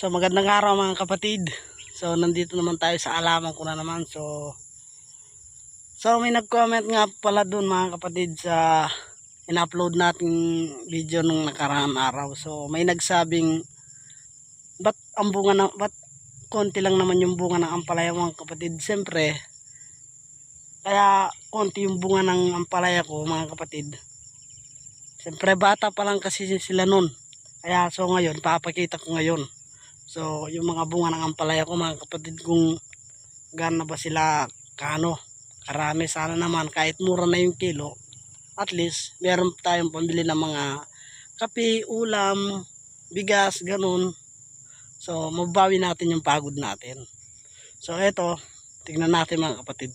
So magandang araw mga kapatid. So nandito naman tayo sa alaman ko na naman. So So may nag-comment nga pala doon mga kapatid sa in-upload nating video nung nakaraang araw. So may nagsabing ba't ang bunga ng ba't konti lang naman yung bunga ng ampalaya mga kapatid. Siyempre kaya konti yung bunga ng ampalaya ko mga kapatid. Siyempre bata pa lang kasi sila nun. Kaya so ngayon papakita ko ngayon. So, yung mga bunga ng ampalaya ko mga kapatid kung gaano ba sila kano, karami sana naman kahit mura na yung kilo. At least, meron tayong pambili ng mga kape, ulam, bigas, ganun. So, mabawi natin yung pagod natin. So, eto, tignan natin mga kapatid.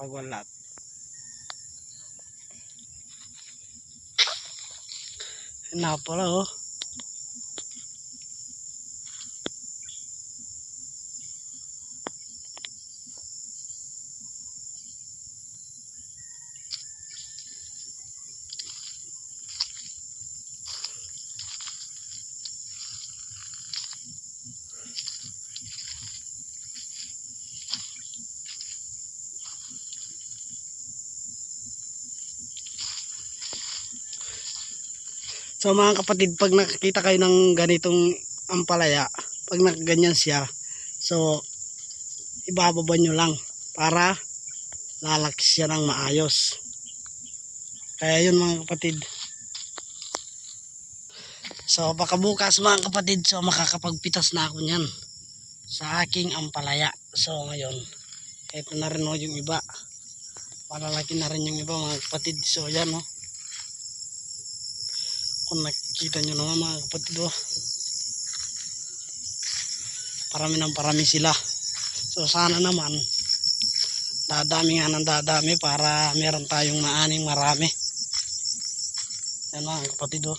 Pagwalat. Na pala oh. So mga kapatid, pag nakakita kayo ng ganitong ampalaya, pag nakaganyan siya, so ibababa nyo lang para lalaki siya ng maayos. Kaya yun mga kapatid. So baka bukas mga kapatid, so makakapagpitas na ako niyan sa aking ampalaya. So ngayon, ito na rin o yung iba. Malalaki na rin yung iba mga kapatid. So yan o. Kung nakikita nyo naman mga kapatid oh. Parami ng parami sila. So sana naman dadami nga ng dadami para meron tayong maaning marami. Yan mga kapatid oh.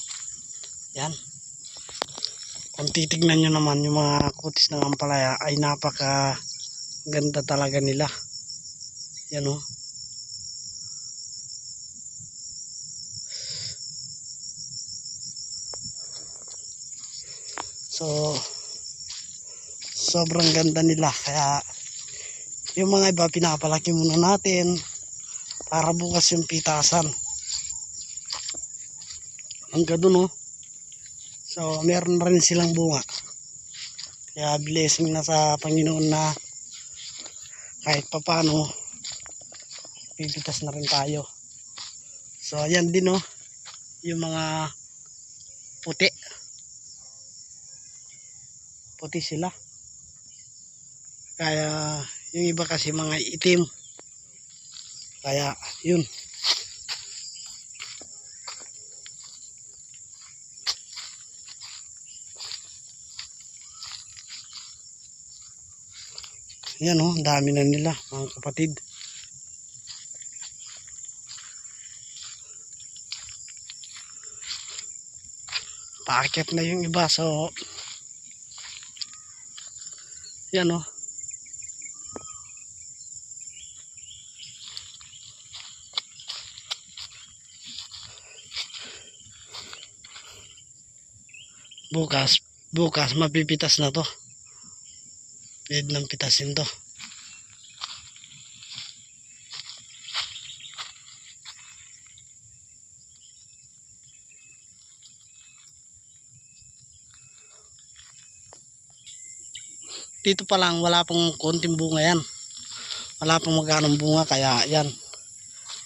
Yan. Kung titignan nyo naman yung mga kutis ng ampalaya ay napaka ganda talaga nila. Yan oh. So, sobrang ganda nila. Kaya, yung mga iba pinapalaki muna natin para bukas yung pitasan. Hanggang dun, oh. So, meron na rin silang bunga. Kaya, blessing na sa Panginoon na kahit papano, pipitas na rin tayo. So, ayan din, oh. Yung mga puti puti sila. Kaya yung iba kasi mga itim. Kaya yun. Yan oh dami na nila mga kapatid. Paakyat na yung iba so yan o. Bukas, bukas mapipitas na to. Pwede nang pitasin to. Dito pa lang wala pong konting bunga yan. Wala pong magkanong bunga kaya yan.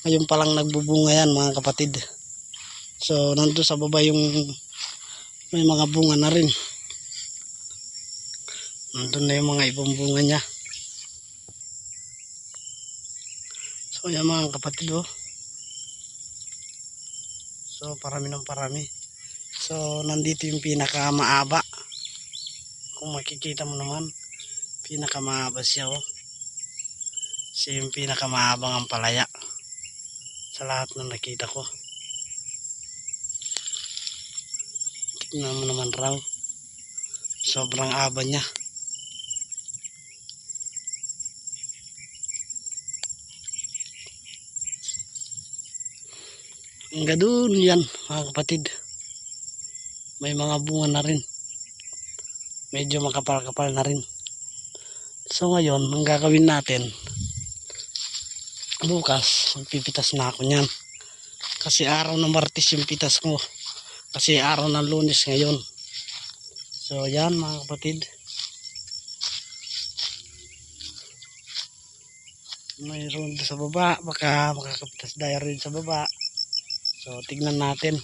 Ngayon pa lang nagbubunga yan mga kapatid. So nandun sa baba yung may mga bunga na rin. Nandun na yung mga ibang bunga niya. So yan mga kapatid oh. So parami ng parami. So nandito yung pinaka maaba kung makikita mo naman pinakamahaba siya oh. Siya yung pinakamahabang ang palaya sa lahat ng nakita ko. Tignan mo naman raw. Sobrang aba niya. Hanggang doon yan mga kapatid. May mga bunga na rin. medyo makapal-kapal na rin. So ngayon, ang gagawin natin, bukas, magpipitas na ako niyan. Kasi araw ng Martes yung pitas ko. Kasi araw ng Lunes ngayon. So yan mga kapatid. Mayroon doon sa baba. Baka makakapitas rin sa baba. So tignan natin.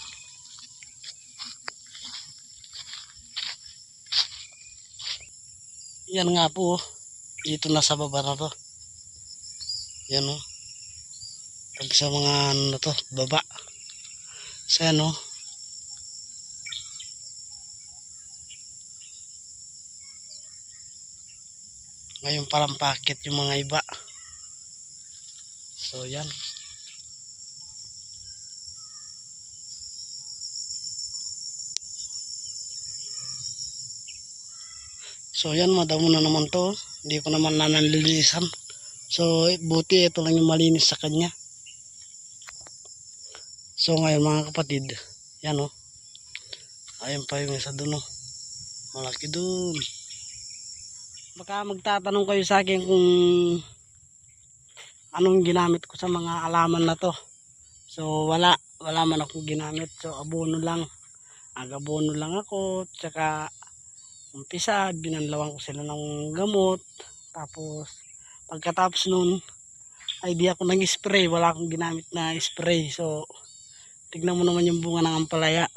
Yan nga po. Oh. Dito na sa baba na to. Yan o. Pag sa mga ano to, baba. Sa ano. Ngayon palang packet yung mga iba. So yan. So yan, madamo na naman to. Hindi ko naman nanalilisan. So buti ito lang yung malinis sa kanya. So ngayon mga kapatid, yan o. Ayun pa yung isa dun o. Malaki dun. Baka magtatanong kayo sa akin kung anong ginamit ko sa mga alaman na to. So wala, wala man akong ginamit. So abono lang. Agabono lang ako. Tsaka umpisa, binanlawan ko sila ng gamot. Tapos pagkatapos nun, ay di ako nag-spray. Wala akong ginamit na spray. So tignan mo naman yung bunga ng ampalaya.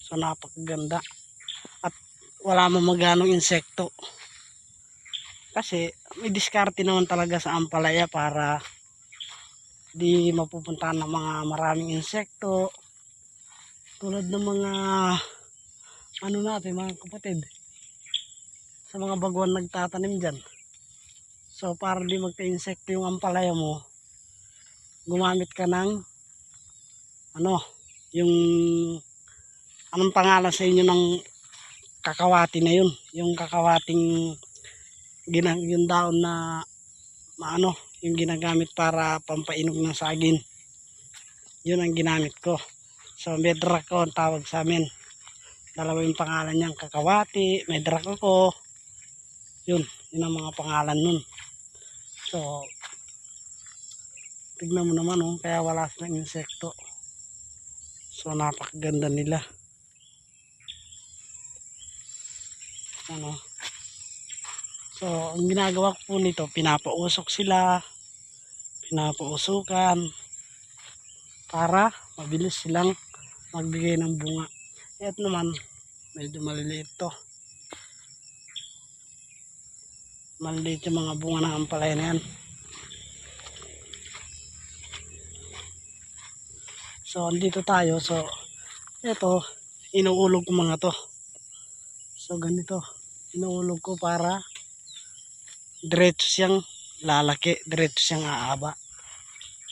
So napakaganda. At wala man maganong insekto. Kasi may diskarte naman talaga sa ampalaya para di mapupuntahan ng mga maraming insekto. Tulad ng mga ano natin mga kapatid. Sa mga baguan nagtatanim dyan. So para di magka-insekto yung ampalaya mo, gumamit ka ng ano, yung anong pangalan sa inyo ng kakawati na yun. Yung kakawating ginang yung daon na maano yung ginagamit para pampainog ng saging yun ang ginamit ko so medrak ko ang tawag sa amin dalawa yung pangalan niyang kakawati medrak ako yun yun ang mga pangalan nun so tignan mo naman oh kaya wala silang insekto so napakaganda nila ano So, ang ginagawa ko po nito, pinapausok sila, pinapausukan, para mabilis silang magbigay ng bunga. Ito naman, medyo maliliit to. Maliliit yung mga bunga ng ampalaya na yan. So, andito tayo. So, ito, inuulog ko mga to. So, ganito. Inuulog ko para diretso siyang lalaki, diretso siyang aaba.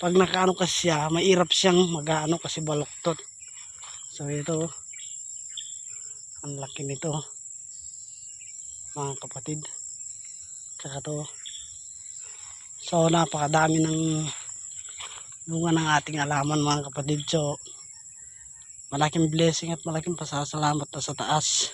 Pag nakaano kasi siya, mairap siyang magaano kasi baluktot. So ito, ang laki nito, mga kapatid. Tsaka to. So napakadami ng bunga ng ating alaman mga kapatid. So malaking blessing at malaking pasasalamat na sa taas.